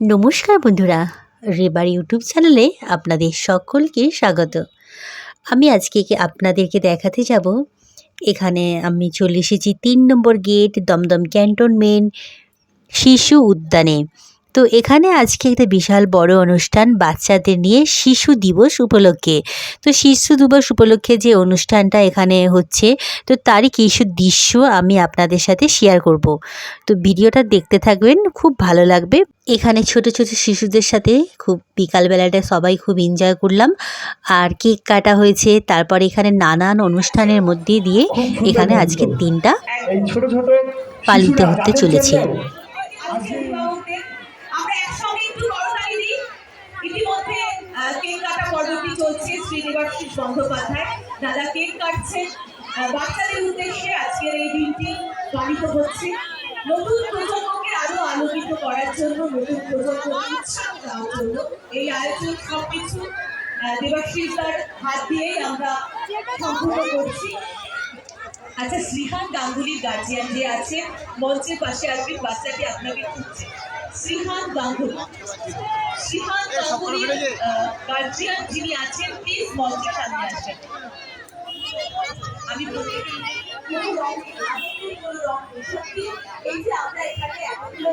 নমস্কার বন্ধুরা, রেবার ইউটিউব চ্যানেলে আপনাদের সকলকে স্বাগত। আমি আজকে আপনাদেরকে দেখাতে যাব? এখানে আমি চলে এসেছি তিন নম্বর গেট, দমদম ক্যান্টনমেন্ট, শিশু উদ্যানে। তো এখানে আজকে একটা বিশাল বড় অনুষ্ঠান বাচ্চাদের নিয়ে শিশু দিবস উপলক্ষে। তো শিশু দিবস উপলক্ষে যে অনুষ্ঠানটা এখানে হচ্ছে তো তারই কিছু দৃশ্য আমি আপনাদের সাথে শেয়ার করব। তো ভিডিওটা দেখতে থাকবেন খুব ভালো লাগবে। এখানে ছোট ছোট শিশুদের সাথে খুব বিকালবেলাটা সবাই খুব এনজয় করলাম। আর কেক কাটা হয়েছে তারপর এখানে নানান অনুষ্ঠানের মধ্যে দিয়ে এখানে আজকের দিনটা পালিত হতে চলেছে। জন্য আজকে বিবাহতে আমরা একসঙ্গে একটু করতালি দিই ইতিমধ্যে আহ, কেক কাটা পর্বটি চলছে শ্রীনিবাসী বন্দ্যোপাধ্যায় দাদা কেক কাটছেন। বাচ্চাদের উদ্দেশ্যে আজকের এই দিনটি পালিত হচ্ছে। নতুন প্রজন্মকে আরও আলোকিত করার জন্য নতুন প্রজন্মকে দেওয়ার জন্য এই আয়োজন আহ, দেবাশিস হাত দিয়েই আমরা সম্পূর্ণ করছি। আচ্ছা শ্রীহান গাঙ্গুলির গার্জিয়ান যে আছে মঞ্চের পাশে আসবেন বাচ্চাটি আপনাকে খুঁজছে। শ্রীহান গাঙ্গুলি। শ্রীহান গাঙ্গুলির গার্জিয়ান যিনি আছেন প্লিজ মঞ্চের সামনে আসেন। আমি এই যে আমরা এখানে এতগুলো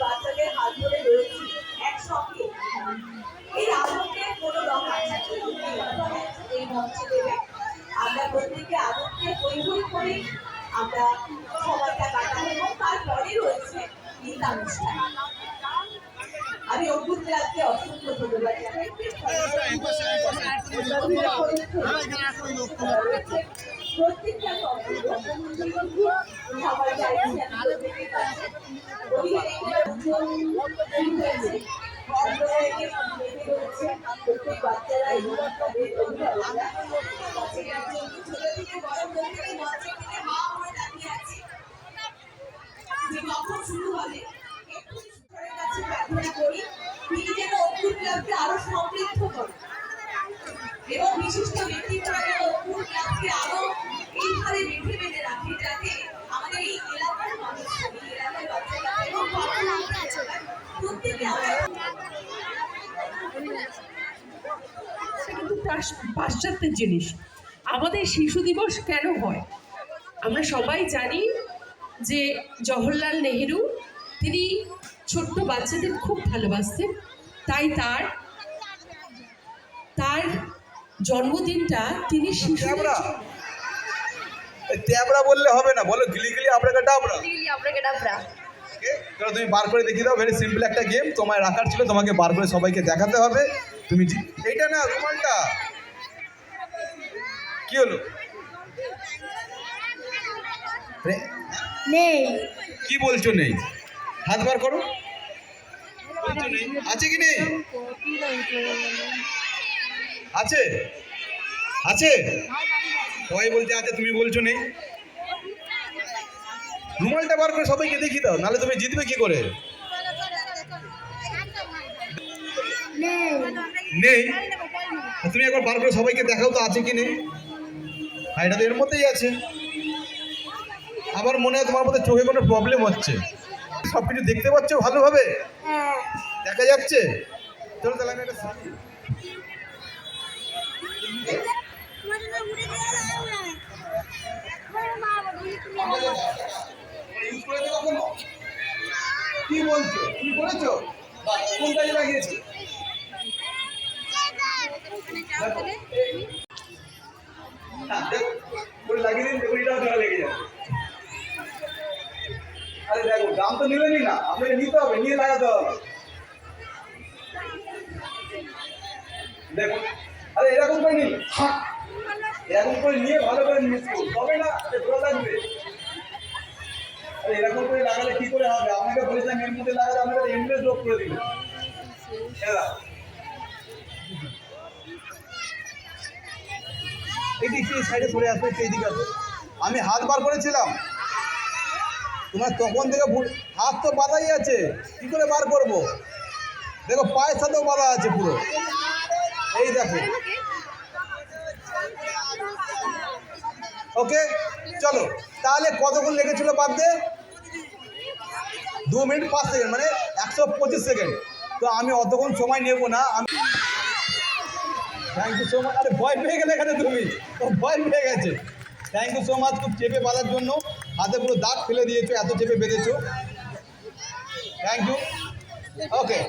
বাচ্চাদের হাত ধরে রয়েছি একসঙ্গে এই আনন্দের কোনো রং আছে এই মঞ্চে দেবে আমরা প্রত্যেকে আনন্দে হই হই করে আমরা সময়টা কাটাবো এবং তারপরে রয়েছে গীতানুষ্ঠান অভ্যুত রাজ্যে অসংখ্য ধন্যবাদ প্রত্যেকটা প্রত্যেক বাচ্চারা এই অভিভাবকরা ছোট থেকে বড় প্রত্যেকে মঞ্চের দিকে মা হয়ে দাঁড়িয়ে আছে যে কখন শুরু হবে একটু কাছে প্রার্থনা করি ক্লাবকে আরও সমৃদ্ধ করেন এবং বিশিষ্ট অদ্ভুত ক্লাবকে আরও এইভাবে বেঁধে বেঁধে রাখে যাতে আমাদের এই এলাকার মানুষ, এই এলাকার বাচ্চারা এবং পাশ্চাত্যের জিনিস। আমাদের শিশু দিবস কেন হয়? আমরা সবাই জানি যে জওহরলাল নেহেরু, তিনি ছোট্ট বাচ্চাদের খুব ভালোবাসতেন। তাই তার তার জন্মদিনটা তিনি ট্যাবরা বললে হবে না বলো গিলি গিলি আপনাকে ডাবরা Okay? চলো তুমি বার করে দেখিয়ে দাও ভেরি সিম্পল একটা গেম তোমায় রাখার ছিল তোমাকে বার করে সবাইকে দেখাতে হবে। তুমি এইটা না রুমালটা। কি হলো? রে- নেই। কি বলছো নেই? হাত বার করো। আছে কি নেই? আছে? আছে? সবাই বলছে আছে, তুমি বলছো নেই। রুমালটা বার করে সবাইকে দেখিয়ে দাও, নাহলে তুমি জিতবে কি করে? নেই। তুমি একবার বার করে সবাইকে দেখাও তো আছে কি নেই? হ্যাঁ এটা তো এর মধ্যেই আছে। আমার মনে হয় তোমার মধ্যে চোখে কোনো প্রবলেম হচ্ছে। সব কিছু দেখতে পাচ্ছ ভালোভাবে? দেখা যাচ্ছে? চলো তাহলে আমি একটা কি বলছো? তুমি করেছ? কোন কাজে লাগিয়েছো? হ্যাঁ, লাগিয়ে দিন দেখুন এটাও লেগে যাবে আরে দেখো দাম তো নেবেনই না আপনাকে নিতে হবে, নিয়ে লাগাতে হবে। দেখুন, আরে এরকম করে নিন এরকম করে নিয়ে ভালো করে মিক্স করুন তবে না ভালো লাগবে। এরকম করে লাগালে কি করে হবে? আপনাকে বলেছিলাম এর মধ্যে লাগালে আপনাকে এমবিএস রোগ করে দিবে। এদিক সাইডে সরে আসবে এদিকে আসবে আমি হাত বার করেছিলাম। তোমার তখন থেকে ভুল- হাত তো বাঁধাই আছে, কি করে বার করব? দেখো, পায়ের সাথেও বাঁধা আছে পুরো। এই দেখো। ওকে, চলো। তাহলে কতক্ষণ লেগেছিল বাঁধতে দু? মিনিট পাঁচ সেকেন্ড মানে একশো পঁচিশ সেকেন্ড। তো আমি অতক্ষণ সময় নেব না, আমি থ্যাংক ইউ সো মাচ আরে ভয় পেয়ে গেলে এখানে তুমি। ভয় পেয়ে গেছে। থ্যাংক ইউ সো মাচ খুব চেপে বাঁধার জন্য। হাতে পুরো দাগ ফেলে দিয়েছ, এত চেপে বেঁধেছো। থ্যাংক ইউ ওকে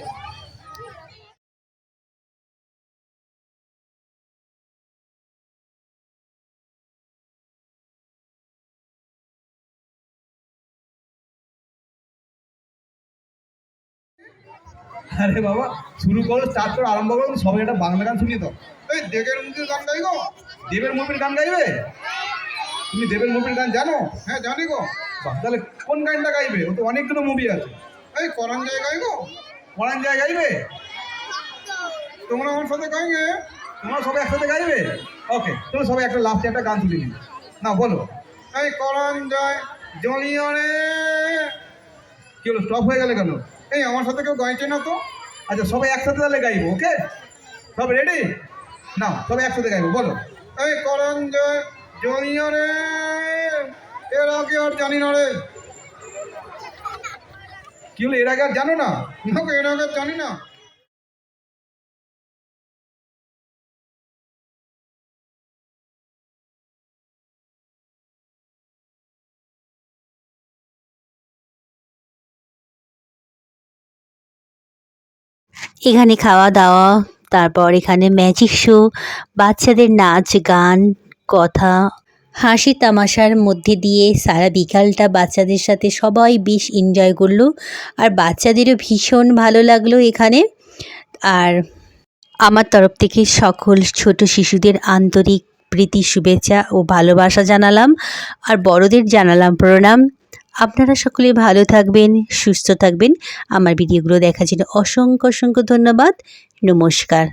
আরে বাবা, শুরু করো স্টার্ট করো, আরম্ভ করো, সবাই একটা বাংলা গান শুনিয়ে এই দেবের মুভির গান গাইবো? দেবের মুভির গান গাইবে? তুমি দেবের মুভির গান জানো? হ্যাঁ জানি গো। তাহলে কোন গানটা গাইবে? ও তো অনেকগুলো মুভি আছে। এই, করান জায়গায় গাইবো? করান জায়গায় গাইবে? তোমরা আমার সাথে গাইবে? তোমরা সবাই একসাথে গাইবে? ওকে তুমি সবাই একটা লাস্টে একটা গান তুলে নিবে না, বলো। এই, করান যায় জলিও কি হলো স্টপ হয়ে গেলে কেন? এই, আমার সাথে কেউ গাইছে না তো? আচ্ছা সবাই একসাথে তাহলে গাইবো ওকে সব রেডি না সবাই একসাথে গাইবো, বলো। এই করণ এর আগে আর জানি না রে। কি এর আগে আর জানো না? এর আগে আর জানি না। এখানে খাওয়া দাওয়া, তারপর এখানে ম্যাজিক শো বাচ্চাদের নাচ, গান কথা। হাসি তামাশার মধ্যে দিয়ে সারা বিকালটা বাচ্চাদের সাথে সবাই বেশ এনজয় করল। আর বাচ্চাদেরও ভীষণ ভালো লাগল এখানে। আর আমার তরফ থেকে সকল ছোট শিশুদের আন্তরিক প্রীতি, শুভেচ্ছা ও ভালোবাসা জানালাম। আর বড়দের জানালাম প্রণাম। আপনারা সকলে ভালো থাকবেন, সুস্থ থাকবেন। আমার ভিডিওগুলো দেখার জন্য অসংখ্য অসংখ্য ধন্যবাদ। নমস্কার।